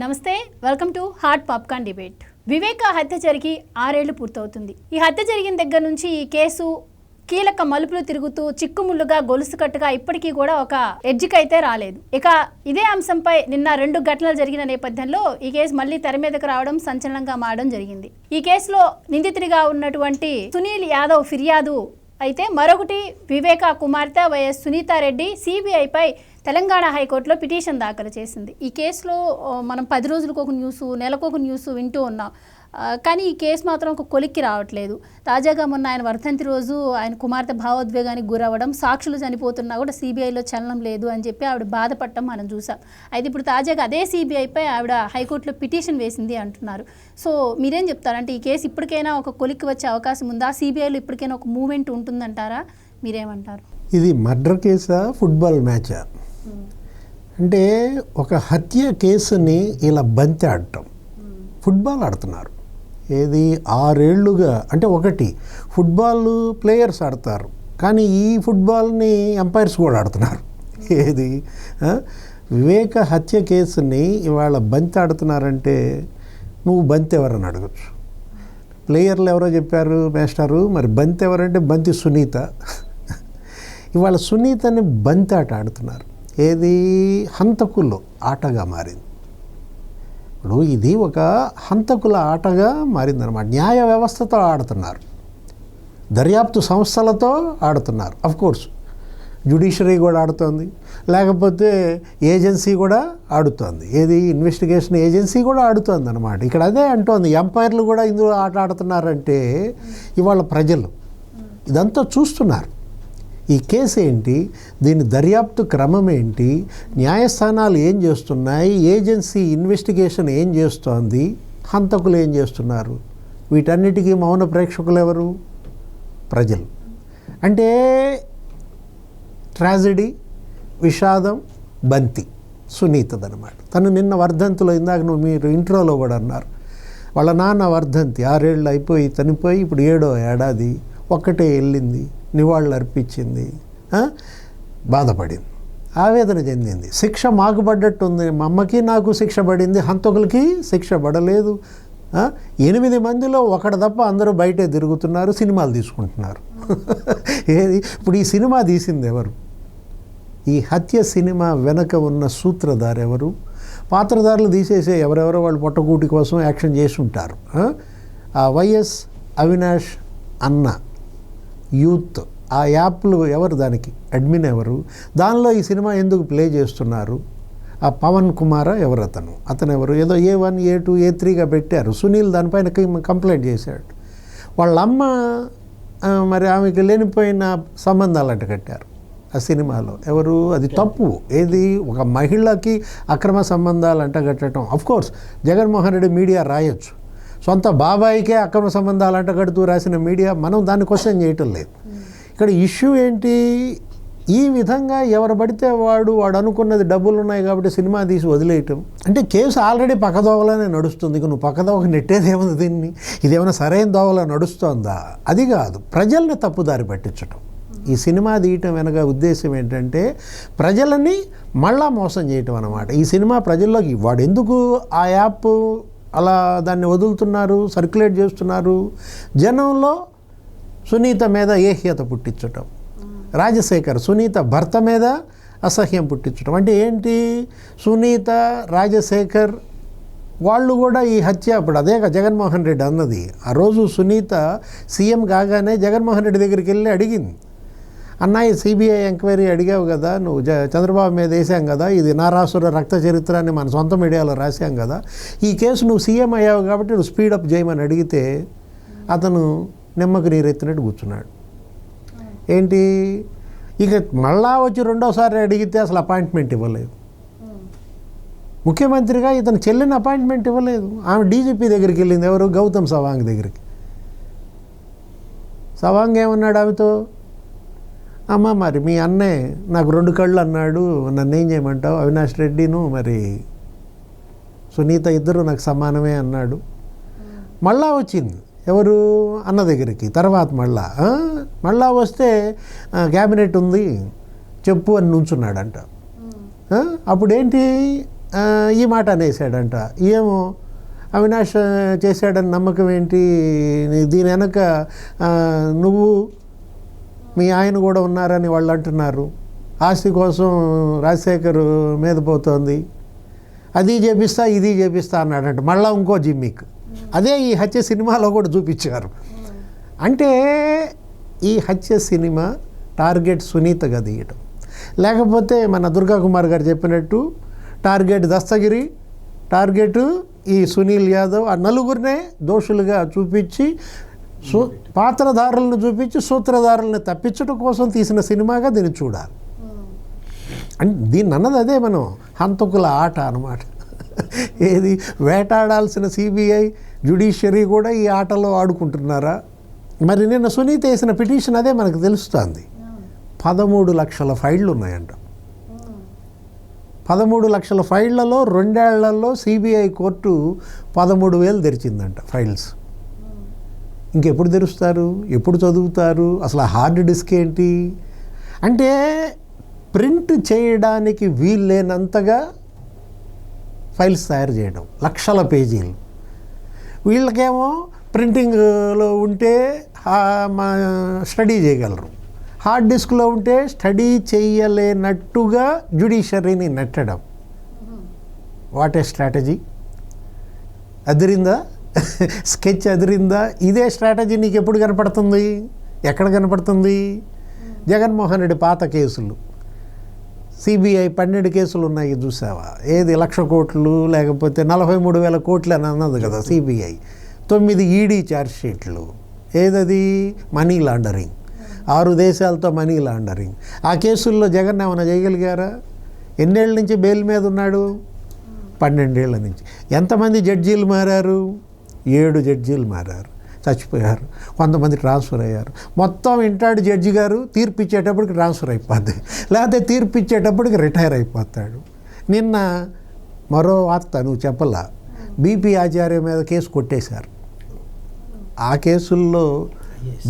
నమస్తే welcome to heart popcorn debate Viveka హత్య జరిగి ఆరేళ్ళు పూర్తవుతుంది. ఈ హత్య జరిగిన దగ్గర నుంచి ఈ కేసు కీలక మలుపులు తిరుగుతూ చిక్కుముళ్ళుగా గొలుసు కట్టుగా ఇప్పటికీ కూడా ఒక ఎడ్జికైతే రాలేదు. ఇక ఇదే అంశంపై నిన్న రెండు ఘటనలు జరిగిన నేపథ్యంలో ఈ కేసు మళ్ళీ తెర మీదకు రావడం సంచలనంగా మారడం జరిగింది. ఈ కేసులో నిందితుడిగా ఉన్నటువంటి సునీల్ యాదవ్ ఫిర్యాదు అయితే మరొకటి వివేక కుమార్తె వైఎస్ సునీతారెడ్డి సిబిఐపై తెలంగాణ హైకోర్టులో పిటిషన్ దాఖలు చేసింది. ఈ కేసులో మనం పది రోజులకు ఒక న్యూస్ నెలకు ఒక న్యూస్ వింటూ ఉన్నాం. కానీ ఈ కేసు మాత్రం ఒక కొలిక్కి రావట్లేదు. తాజాగా మొన్న ఆయన వర్ధంతి రోజు ఆయన కుమార్తె భావోద్వేగానికి గురవ్వడం సాక్షులు చనిపోతున్నా కూడా సిబిఐలో చలనం లేదు అని చెప్పి ఆవిడ బాధపడటం మనం చూసాం. అయితే ఇప్పుడు తాజాగా అదే సిబిఐపై ఆవిడ హైకోర్టులో పిటిషన్ వేసింది అంటున్నారు. సో మీరేం చెప్తారంటే ఈ కేసు ఇప్పటికైనా ఒక కొలిక్కి వచ్చే అవకాశం ఉందా? సిబిఐలో ఇప్పటికైనా ఒక మూమెంట్ ఉంటుందంటారా? మీరేమంటారు? ఇది మర్డర్ కేసా ఫుట్బాల్ మ్యాచా? అంటే ఒక హత్య కేసుని ఇలా బంతి ఆడటం. ఫుట్బాల్ ఆడుతున్నారు. ఏది? ఆరేళ్ళుగా అంటే ఒకటి ఫుట్బాల్ ప్లేయర్స్ ఆడతారు. కానీ ఈ ఫుట్బాల్ని ఎంపైర్స్ కూడా ఆడుతున్నారు. ఏది? వివేక హత్య కేసుని ఇవాళ బంతి ఆడుతున్నారంటే నువ్వు బంతి ఎవరని అడగచ్చు. ప్లేయర్లు ఎవరో చెప్పారు మేస్టారు మరి బంతి ఎవరంటే బంతి సునీత. ఇవాళ సునీతని బంతి ఆట ఆడుతున్నారు. ఏది? హంతకుల్లో ఆటగా మారింది. ఇప్పుడు ఇది ఒక హంతకుల ఆటగా మారిందనమాట న్యాయ వ్యవస్థతో ఆడుతున్నారు. దర్యాప్తు సంస్థలతో ఆడుతున్నారు అఫ్ కోర్స్ జ్యుడిషియరీ కూడా ఆడుతోంది. లేకపోతే ఏజెన్సీ కూడా ఆడుతోంది. ఏది? ఇన్వెస్టిగేషన్ ఏజెన్సీ కూడా ఆడుతోంది అనమాట ఇక్కడ అదే అంటోంది. ఎంపైర్లు కూడా ఇందులో ఆట ఆడుతున్నారంటే ఇవాళ ప్రజలు ఇదంతా చూస్తున్నారు. ఈ కేసు ఏంటి? దీని దర్యాప్తు క్రమం ఏంటి? న్యాయస్థానాలు ఏం చేస్తున్నాయి? ఏజెన్సీ ఇన్వెస్టిగేషన్ ఏం చేస్తోంది? హంతకులు ఏం చేస్తున్నారు? వీటన్నిటికీ మౌన ప్రేక్షకులు ఎవరు? ప్రజలు. అంటే ట్రాజడీ విషాదం బంతి సునీతదనమాట తను నిన్న వర్ధంతిలో ఇందాక నువ్వు మీరు ఇంట్రోలో కూడా అన్నారు. వాళ్ళ నాన్న వర్ధంతి ఆరేళ్ళు అయిపోయి చనిపోయి ఇప్పుడు ఏడో ఏడాది ఒక్కటే వెళ్ళింది. నివాళులు అర్పించింది బాధపడింది. ఆవేదన చెందింది. శిక్ష మాకు పడ్డట్టుంది. మా అమ్మకి నాకు శిక్ష పడింది. హంతకులకి శిక్ష పడలేదు. ఎనిమిది మందిలో ఒకటి తప్ప అందరూ బయటే తిరుగుతున్నారు సినిమాలు తీసుకుంటున్నారు. ఏది? ఇప్పుడు ఈ సినిమా తీసింది ఎవరు? ఈ హత్య సినిమా వెనక ఉన్న సూత్రధారు ఎవరు? పాత్రధారులు తీసేసే ఎవరెవరో వాళ్ళు పొట్టకూటి కోసం యాక్షన్ చేసి ఉంటారు. ఆ వైఎస్ అవినాష్ అన్న. యూత్. ఆ యాప్లు ఎవరు దానికి? అడ్మిన్ ఎవరు? దానిలో ఈ సినిమా ఎందుకు ప్లే చేస్తున్నారు? ఆ పవన్ కుమార్ ఎవరు అతను? అతను ఎవరు? ఏదో ఏ వన్ ఏ టూ ఏ త్రీగా పెట్టారు. సునీల్ దానిపైన కంప్లైంట్ చేశాడు. వాళ్ళ అమ్మ మరి ఆమెకి లేనిపోయిన సంబంధాలు అంట కట్టారు ఆ సినిమాలో. ఎవరు? అది తప్పు. ఏది? ఒక మహిళకి అక్రమ సంబంధాలు అంట కట్టడం కోర్స్ జగన్మోహన్ రెడ్డి మీడియా రాయొచ్చు. సొంత బాబాయికే అక్రమ సంబంధాలు అంటగడుతూ రాసిన మీడియా మనం దాన్ని క్వశ్చన్ చేయటం లేదు. ఇక్కడ ఇష్యూ ఏంటి? ఈ విధంగా ఎవరు పడితే వాడు వాడు అనుకున్నది డబ్బులు ఉన్నాయి కాబట్టి సినిమా తీసి వదిలేయటం. అంటే కేసు ఆల్రెడీ పక్కదోవలనే నడుస్తుంది. ఇక నువ్వు పక్కదోవ నెట్టేది ఏముంది దీన్ని? ఇదేమైనా సరైన దోవలో నడుస్తోందా? అది కాదు. ప్రజల్ని తప్పుదారి పట్టించటం. ఈ సినిమా తీయటం వెనక ఉద్దేశం ఏంటంటే ప్రజలని మళ్ళా మోసం చేయటం అన్నమాట. ఈ సినిమా ప్రజల్లోకి వాడు ఎందుకు ఆ యాప్ అలా దాన్ని వదులుతున్నారు సర్క్యులేట్ చేస్తున్నారు. జనంలో సునీత మీద ఏహ్యత పుట్టించటం. రాజశేఖర్ సునీత భర్త మీద అసహ్యం పుట్టించడం అంటే ఏంటి? సునీత రాజశేఖర్ వాళ్ళు కూడా ఈ హత్య అప్పుడు అదే కదా జగన్మోహన్ రెడ్డి అన్నది. ఆ రోజు సునీత సీఎం కాగానే జగన్మోహన్ రెడ్డి దగ్గరికి వెళ్ళి అడిగింది. అన్నయ్య సిబిఐ ఎంక్వైరీ అడిగావు కదా నువ్వు జ చంద్రబాబు మీద వేసాం కదా ఇది నారాసుర రక్త చరిత్ర అని మన సొంత మీడియాలో రాశాం కదా ఈ కేసు నువ్వు సీఎం అయ్యావు కాబట్టి నువ్వు స్పీడప్ చేయమని అడిగితే అతను నిమ్మకు నీరెత్తినట్టు కూర్చున్నాడు. ఏంటి? ఇక మళ్ళా వచ్చి రెండోసారి అడిగితే అసలు అపాయింట్మెంట్ ఇవ్వలేదు. ముఖ్యమంత్రిగా ఇతను చెల్లిన అపాయింట్మెంట్ ఇవ్వలేదు. ఆమె డీజీపీ దగ్గరికి వెళ్ళింది ఎవరు? గౌతమ్ సవాంగ్ దగ్గరికి. సవాంగ్ ఏమన్నాడు ఆమెతో? అమ్మ మరి మీ అన్నే నాకు రెండు కళ్ళు అన్నాడు నన్నేం ఏం చేయమంటావు? అవినాష్ రెడ్డిను మరి సునీత ఇద్దరు నాకు సమానమే అన్నాడు. మళ్ళా వచ్చింది. ఎవరు? అన్న దగ్గరికి. తర్వాత మళ్ళా మళ్ళా వస్తే క్యాబినెట్ ఉంది చెప్పు అని నుంచున్నాడంట. అప్పుడేంటి? ఈ మాట అనేసాడంట ఏమో అవినాష్ చేశాడని నమ్మకం ఏంటి? దీని వెనక నువ్వు మీ ఆయన కూడా ఉన్నారని వాళ్ళు అంటున్నారు. ఆస్తి కోసం రాజశేఖర్ మీద పోతోంది. అది చేపిస్తా ఇది చేపిస్తా అన్నాడంట. మళ్ళీ ఇంకో జిమ్మిక్. అదే ఈ హత్య సినిమాలో కూడా చూపించారు. అంటే ఈ హత్య సినిమా టార్గెట్ సునీతగా తీయటం లేకపోతే మన దుర్గా కుమార్ గారు చెప్పినట్టు టార్గెట్ దస్తగిరి టార్గెట్ ఈ సునీల్ యాదవ్ ఆ నలుగురినే దోషులుగా చూపించి సూ పాత్రధారులను చూపించి సూత్రధారులను తప్పించడం కోసం తీసిన సినిమాగా దీన్ని చూడాలి. అంటే దీన్ని అన్నది అదే మనం హంతకుల ఆట అన్నమాట. ఏది వేటాడాల్సిన సిబిఐ జ్యుడిషియరీ కూడా ఈ ఆటలో ఆడుకుంటున్నారా? మరి నిన్న సునీత వేసిన పిటిషన్ అదే మనకు తెలుస్తుంది. పదమూడు లక్షల ఫైళ్ళు ఉన్నాయంట. పదమూడు లక్షల ఫైళ్ళలో రెండేళ్ళలో సిబిఐ కోర్టు పదమూడు వేలు తెరిచిందంట ఫైల్స్. ఇంకెప్పుడు తెరుస్తారు? ఎప్పుడు చదువుతారు? అసలు ఆ హార్డ్ డిస్క్ ఏంటి? అంటే ప్రింట్ చేయడానికి వీల్లేనంతగా ఫైల్స్ తయారు చేయడం లక్షల పేజీలు. వీళ్ళకేమో ప్రింటింగ్లో ఉంటే మా స్టడీ చేయగలరు. హార్డ్ డిస్క్లో ఉంటే స్టడీ చేయలేనట్టుగా జ్యుడిషరీని నెట్టడం. What a strategy. అదిరిందా? స్కెచ్ అదిరిందా? ఇదే స్ట్రాటజీ నీకు ఎప్పుడు కనపడుతుంది? ఎక్కడ కనపడుతుంది? జగన్మోహన్ రెడ్డి పాత కేసులు. సిబిఐ పన్నెండు కేసులు ఉన్నాయి చూసావా? ఏది లక్ష కోట్లు లేకపోతే నలభై మూడు వేల కోట్లు అని అన్నది కదా సిబిఐ. తొమ్మిది ఈడీ ఛార్జ్షీట్లు ఏదది? Money laundering. ఆరు దేశాలతో మనీ లాండరింగ్. ఆ కేసుల్లో జగన్ ఏమైనా చేయగలిగారా? ఎన్నేళ్ళ నుంచి బెయిల్ మీద ఉన్నాడు? పన్నెండేళ్ళ నుంచి. ఎంతమంది జడ్జీలు మారారు? ఏడు జడ్జీలు మారారు చచ్చిపోయారు కొంతమంది ట్రాన్స్ఫర్ అయ్యారు. మొత్తం ఇంటాడు జడ్జి గారు తీర్పు ఇచ్చేటప్పటికి ట్రాన్స్ఫర్ అయిపోద్ది. లేకపోతే తీర్పు ఇచ్చేటప్పటికి రిటైర్ అయిపోతాడు. నిన్న మరో వార్త నువ్వు చెప్పలా. బీపీ ఆచార్య మీద కేసు కొట్టేశారు. ఆ కేసుల్లో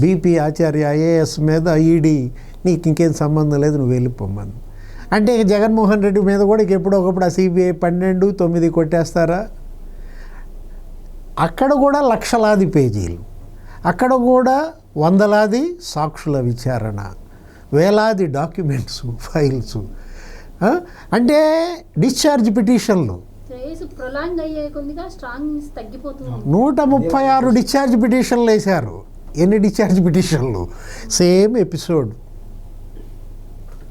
బీపీ ఆచార్య ఐఏఎస్ మీద ఈడీ నీకు ఇంకేం సంబంధం లేదు నువ్వు వెళ్ళిపోమ్మని. అంటే జగన్మోహన్ రెడ్డి మీద కూడా ఇక ఎప్పుడో ఒకప్పుడు ఆ సిబిఐ పన్నెండు తొమ్మిది కొట్టేస్తారా? అక్కడ కూడా లక్షలాది పేజీలు. అక్కడ కూడా వందలాది సాక్షుల విచారణ. వేలాది డాక్యుమెంట్స్ ఫైల్స్? అంటే డిశ్చార్జ్ పిటిషన్లు. నూట ముప్పై ఆరు డిశ్చార్జ్ పిటిషన్లు వేశారు. ఎన్ని డిశ్చార్జ్ పిటిషన్లు? Same episode.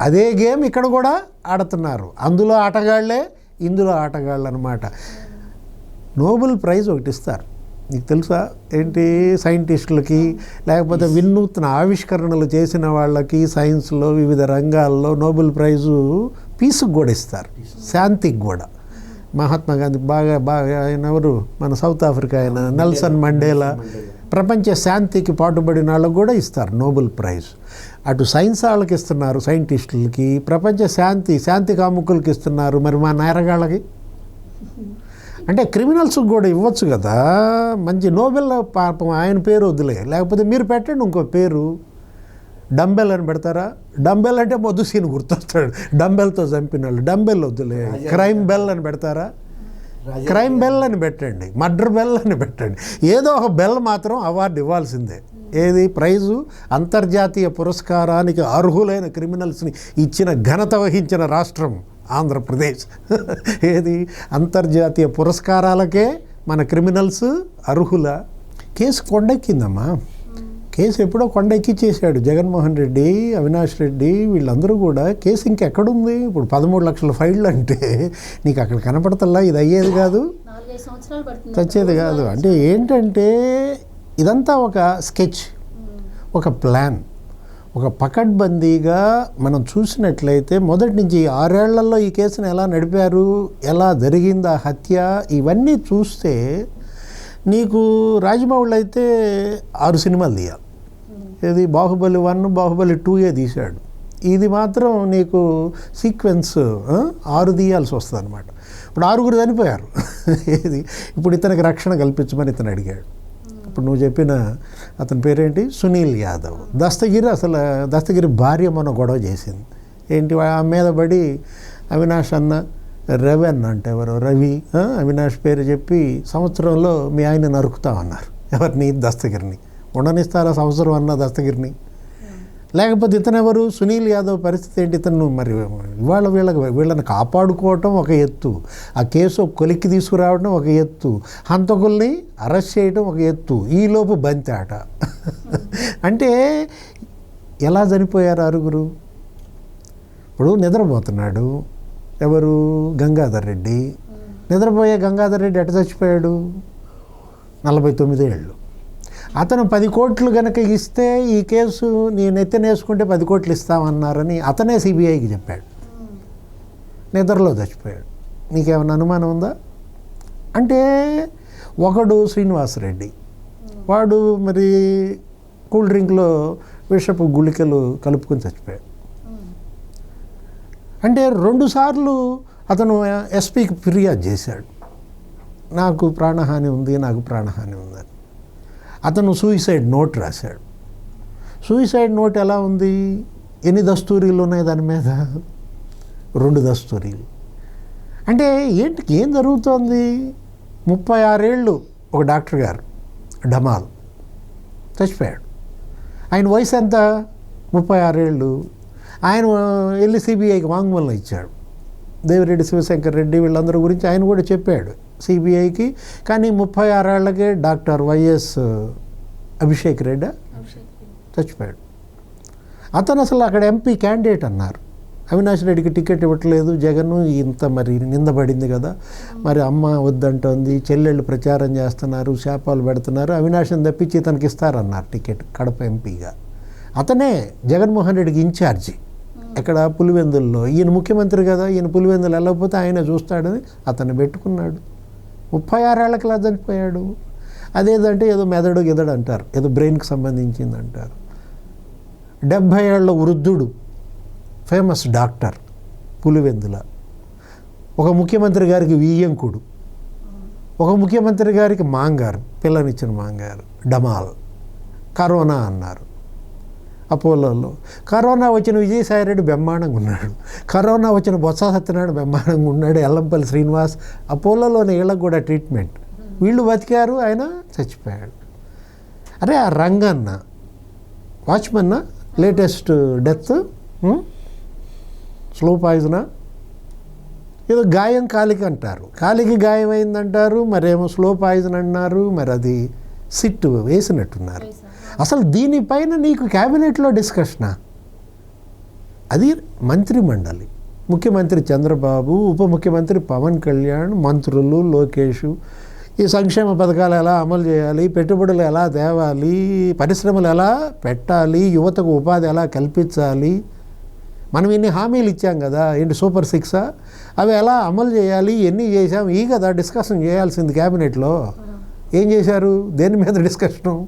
అదే గేమ్ ఇక్కడ కూడా ఆడుతున్నారు. అందులో ఆటగాళ్ళే ఇందులో ఆటగాళ్ళు అనమాట నోబెల్ ప్రైజ్ ఒకటి ఇస్తారు. నీకు తెలుసా? ఏంటి? సైంటిస్టులకి లేకపోతే వినూత్న ఆవిష్కరణలు చేసిన వాళ్ళకి సైన్స్లో వివిధ రంగాల్లో నోబెల్ ప్రైజు పీస్కి కూడా ఇస్తారు. శాంతికి కూడా. మహాత్మా గాంధీ బాగా బాగా ఆయన ఎవరు? మన సౌత్ ఆఫ్రికా ఆయన నెల్సన్ మండేలా ప్రపంచ శాంతికి పాటుపడిన వాళ్ళకు కూడా ఇస్తారు నోబెల్ ప్రైజ్. అటు సైన్స్ వాళ్ళకి ఇస్తున్నారు సైంటిస్టులకి ప్రపంచ శాంతి శాంతి కాముకులకి ఇస్తున్నారు మరి మా నేరగాళ్ళకి అంటే క్రిమినల్స్కి కూడా ఇవ్వచ్చు కదా. మంచి నోబెల్ పాపం ఆయన పేరు వదిలే లేకపోతే మీరు పెట్టండి ఇంకో పేరు. డంబెల్ అని పెడతారా? డంబెల్ అంటే మొద్దు సీన్ గుర్తొస్తాడు. డంబెల్తో చంపిన వాళ్ళు. డంబెల్ వద్దులే. క్రైమ్ బెల్ అని పెడతారా? క్రైమ్ బెల్ అని పెట్టండి. మర్డర్ బెల్ అని పెట్టండి. ఏదో ఒక బెల్ మాత్రం అవార్డు ఇవ్వాల్సిందే. ఏది? ప్రైజు? అంతర్జాతీయ పురస్కారానికి అర్హులైన క్రిమినల్స్ని ఇచ్చిన ఘనత వహించిన రాష్ట్రం. ఆంధ్రప్రదేశ్. ఏది? అంతర్జాతీయ పురస్కారాలకే మన క్రిమినల్స్ అర్హుల? కేసు కొండెక్కిందమ్మా. కేసు ఎప్పుడో కొండెక్కిచ్చేసాడు జగన్మోహన్ రెడ్డి అవినాష్ రెడ్డి వీళ్ళందరూ కూడా. కేసు ఇంకెక్కడుంది? ఇప్పుడు పదమూడు లక్షల ఫైళ్ళు అంటే నీకు అక్కడ కనపడతల్లా? ఇది అయ్యేది కాదు. చచ్చేది కాదు. అంటే ఏంటంటే ఇదంతా ఒక స్కెచ్ ఒక ప్లాన్. ఒక పకడ్బందీగా మనం చూసినట్లయితే మొదటి నుంచి ఈ ఆరేళ్ళలో ఈ కేసును ఎలా నడిపారు ఎలా జరిగింది ఆ హత్య ఇవన్నీ చూస్తే నీకు రాజమౌళి అయితే ఆరు సినిమాలు తీయాలి. ఇది బాహుబలి వన్ బాహుబలి టూయే తీశాడు. ఇది మాత్రం నీకు సీక్వెన్స్ ఆరు తీయాల్సి వస్తుంది అనమాట ఇప్పుడు ఆరుగురు చనిపోయారు. ఇది ఇప్పుడు ఇతనికి రక్షణ కల్పించమని ఇతను అడిగాడు. ఇప్పుడు నువ్వు చెప్పిన అతని పేరేంటి? సునీల్ యాదవ్. దస్తగిరి అసలు దస్తగిరి భార్య మన గొడవ చేసింది. ఏంటి? ఆ మీద పడి అవినాష్ అన్న రవెన్ అంటే ఎవరు? రవి అవినాష్ పేరు చెప్పి సంవత్సరంలో మీ ఆయన నరుకుతామన్నారు ఎవరిని? దస్తగిరిని. ఉండనిస్తారా సంవత్సరం అన్న దస్తగిరిని? లేకపోతే ఇతను ఎవరు? సునీల్ యాదవ్ పరిస్థితి ఏంటి? ఇతను మరి ఇవాళ వీళ్ళకి వీళ్ళని కాపాడుకోవటం ఒక ఎత్తు. ఆ కేసు కొలిక్కి తీసుకురావడం ఒక ఎత్తు. హంతకుల్ని అరెస్ట్ చేయడం ఒక ఎత్తు. ఈలోపు బంతి ఆట అంటే ఎలా చనిపోయారు ఆరుగురు? ఇప్పుడు నిద్రపోతున్నాడు. ఎవరు? గంగాధర్ రెడ్డి. నిద్రపోయే గంగాధర్ రెడ్డి ఎట చచ్చిపోయాడు? నలభై తొమ్మిది ఏళ్ళు అతను పది కోట్లు కనుక ఇస్తే ఈ కేసు నేను ఎత్తనేసుకుంటే పది కోట్లు ఇస్తామన్నారని అతనే సిబిఐకి చెప్పాడు. నిద్రలో చచ్చిపోయాడు. నీకేమైనా అనుమానం ఉందా? అంటే ఒకడు శ్రీనివాసరెడ్డి. వాడు మరి కూల్ డ్రింక్లో విషపు గుళికలు కలుపుకొని చచ్చిపోయాడు. అంటే రెండుసార్లు అతను ఎస్పీకి ఫిర్యాదు చేశాడు. నాకు ప్రాణహాని ఉంది నాకు ప్రాణహాని ఉందని. అతను సూయిసైడ్ నోట్ రాశాడు. సూయిసైడ్ నోట్ ఎలా ఉంది? ఎన్ని దస్తూరీలు ఉన్నాయి దాని మీద? రెండు దస్తూరీలు. అంటే ఏంటి ఏం జరుగుతోంది? ముప్పై ఆరేళ్ళు ఒక డాక్టర్ గారు డమాల్ చచ్చిపోయాడు. ఆయన వయసు ఎంత? ముప్పై ఆరేళ్ళు. ఆయన వెళ్ళి సిబిఐకి వాంగ్మూలం ఇచ్చాడు. దేవిరెడ్డి శివశంకర్ రెడ్డి వీళ్ళందరి గురించి ఆయన కూడా చెప్పాడు. సిబిఐకి. కానీ ముప్పై ఆరేళ్ళకే డాక్టర్ వైఎస్ అభిషేక్ రెడ్డి చచ్చిపోయాడు. అతను అసలు అక్కడ ఎంపీ క్యాండిడేట్ అన్నారు. అవినాష్ రెడ్డికి టికెట్ ఇవ్వట్లేదు. జగన్ ఇంత మరి నిందబడింది కదా. మరి అమ్మ వద్దంటోంది. చెల్లెళ్ళు ప్రచారం చేస్తున్నారు. శాపాలు పెడుతున్నారు. అవినాష్ని తప్పించి ఇతనికి ఇస్తారన్నారు టికెట్ కడప ఎంపీగా. అతనే జగన్మోహన్ రెడ్డికి ఇన్ఛార్జి. ఎక్కడ పులివెందుల్లో. ఈయన ముఖ్యమంత్రి కదా. ఈయన పులివెందులు వెళ్ళకపోతే ఆయన చూస్తాడని అతన్ని పెట్టుకున్నాడు. ముప్పై ఆరేళ్ళకి ఇలా చనిపోయాడు అదేదంటే ఏదో మెదడు గిదడు అంటారు. ఏదో బ్రెయిన్కి సంబంధించింది అంటారు డెబ్భై ఏళ్ళ వృద్ధుడు ఫేమస్ డాక్టర్ పులివెందుల. ఒక ముఖ్యమంత్రి గారికి వియ్యంకుడు ఒక ముఖ్యమంత్రి గారికి మాంగారు పిల్లనిచ్చిన మాంగారు డమాల్. కరోనా అన్నారు. అపోలోలో. కరోనా వచ్చిన విజయసాయిరెడ్డి బ్రహ్మాండంగా ఉన్నాడు. కరోనా వచ్చిన బొత్స సత్యనారాయణ బ్రహ్మాండంగా ఉన్నాడు. ఎల్లంపల్లి శ్రీనివాస్ అపోలోలోని వీళ్ళకి కూడా ట్రీట్మెంట్. వీళ్ళు బతికారు ఆయన చచ్చిపోయాడు. అరే ఆ రంగన్న వాచ్మన్నా లేటెస్ట్ డెత్ స్లో పాయిజనా? ఏదో గాయం కాలికి అంటారు కాలికి గాయం అయిందంటారు మరేమో స్లో పాయిజన్ అన్నారు మరి అది సిట్ వేసినట్టున్నారు. అసలు దీనిపైన నీకు క్యాబినెట్లో డిస్కషనా? అది మంత్రి మండలి ముఖ్యమంత్రి చంద్రబాబు ఉప ముఖ్యమంత్రి పవన్ కళ్యాణ్ మంత్రులు లోకేష్ ఈ సంక్షేమ పథకాలు ఎలా అమలు చేయాలి పెట్టుబడులు ఎలా తేవాలి పరిశ్రమలు ఎలా పెట్టాలి యువతకు ఉపాధి ఎలా కల్పించాలి మనం ఇన్ని హామీలు ఇచ్చాం కదా ఏంటి సూపర్ సిక్సా? అవి ఎలా అమలు చేయాలి ఎన్ని చేసాం ఈ కదా డిస్కషన్ చేయాల్సింది క్యాబినెట్లో. ఏం చేశారు? దేని మీద డిస్కషను?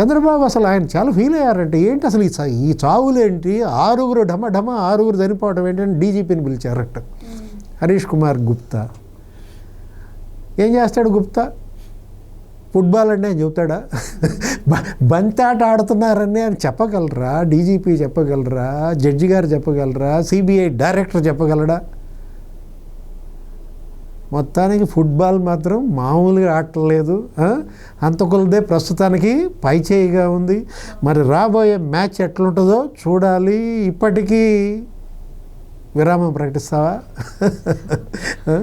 చంద్రబాబు అసలు ఆయన చాలా ఫీల్ అయ్యారంటే ఏంటి అసలు ఈ ఈ చావులేంటి? ఆరుగురు ఢమ ఢమ ఆరుగురు చనిపోవడం ఏంటంటే డీజీపీని పిలిచారట. హరీష్ కుమార్ గుప్తా. ఏం చేస్తాడు గుప్తా? ఫుట్బాల్ అంటే ఆయన చెబుతాడా బంతాట ఆడుతున్నారని ఆయన చెప్పగలరా? డీజీపీ చెప్పగలరా? జడ్జి గారు చెప్పగలరా? సిబిఐ డైరెక్టర్ చెప్పగలడా? మొత్తానికి ఫుట్బాల్ మాత్రం మామూలుగా ఆడలేదు అంతకులదే ప్రస్తుతానికి పైచేయిగా ఉంది. మరి రాబోయే మ్యాచ్ ఎట్లుంటుందో చూడాలి. ఇప్పటికీ విరామం ప్రకటిస్తావా?